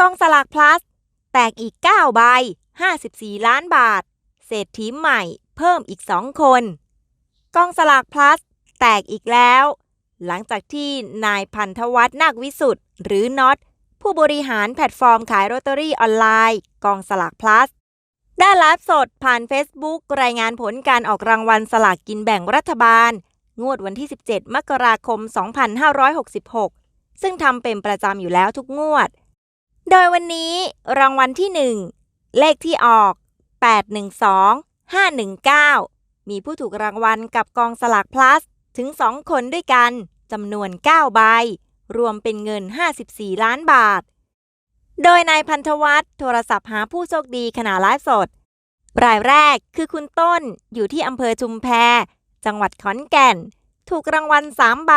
กองสลาก plus แตกอีก 9 ใบ 54 ล้านบาท เศรษฐีใหม่เพิ่มอีก 2 คน กองสลาก plus แตกอีกแล้ว หลังจากที่นายพันธวัฒน์นาควิสุทธ์หรือน็อตผู้บริหารแพลตฟอร์มขายโรตเตอรี่ออนไลน์ กองสลาก plus ได้ไลฟ์สดผ่าน Facebook รายงานผลการออกรางวัลสลากกินแบ่งรัฐบาล งวดวันที่ 17 มกราคม 2566 ซึ่งทำเป็นประจำอยู่แล้วทุกงวด โดยวันนี้รางวัลที่ 1 เลขที่ออก 812 519 มีผู้ถูกรางวัลกับกองสลาก plus ถึง 2 คนด้วยกันจำนวน 9 ใบ รวมเป็นเงิน 54 ล้านบาท โดยนายพันธวัฒน์โทรศัพท์หาผู้โชคดีขณะไลฟ์สด รายแรกคือคุณต้นอยู่ที่อำเภอชุมแพ จังหวัดขอนแก่น ถูกรางวัล 3 ใบ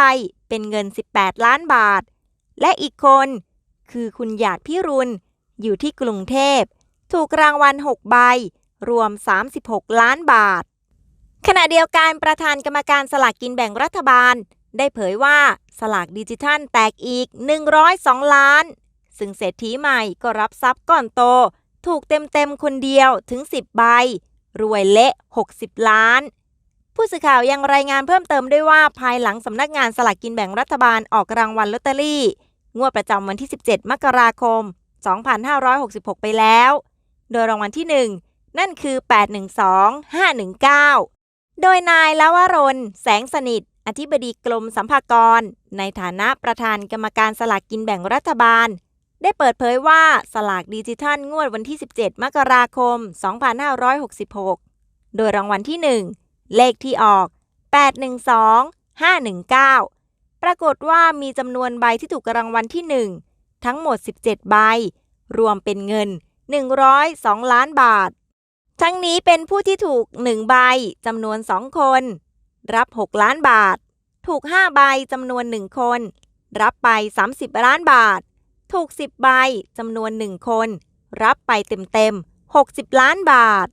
เป็นเงิน 18 ล้านบาท และอีกคน คือคุณหยาดพิรุณ อยู่ที่กรุงเทพ ถูกรางวัล 6 ใบ รวม 36 ล้านบาท ขณะเดียวกันประธานกรรมการสลากกินแบ่งรัฐบาล ได้เผยว่าสลากดิจิทัลแตกอีก 102 ล้าน ซึ่งเศรษฐีใหม่ก็รับทรัพย์ก้อนโต ถูกเต็มๆคนเดียวถึง 10 ใบ รวยเละ 60 ล้านผู้สื่อข่าวยังรายงานเพิ่มเติมด้วยว่าภายหลังสำนักงานสลากกินแบ่งรัฐบาลออกรางวัลลอตเตอรี่ งวดประจำวันที่ 17 มกราคม 2566 ไปแล้ว โดยรางวัลที่ 1 นั่นคือ 812 519 โดยนายลวรน แสงสนิท อธิบดีกรมสัมภากร ในฐานะประธานกรรมการสลากกินแบ่งรัฐบาล ได้เปิดเผยว่าสลากดิจิทัลงวดวันที่ 17 มกราคม 2566 โดยรางวัลที่ 1 เลขที่ออก 812 519 ปรากฏว่ามีจำนวนใบที่ถูกรางวัลที่ 1 ทั้งหมด 17 ใบ รวมเป็นเงิน 102 ล้านบาท ทั้งนี้เป็นผู้ที่ถูก 1 ใบจำนวน 2 คน รับ 6 ล้านบาท ถูก 5 ใบจำนวน 1 คน รับไป 30 ล้านบาท ถูก 10 ใบจำนวน 1 คน รับไปเต็มๆ60 ล้านบาท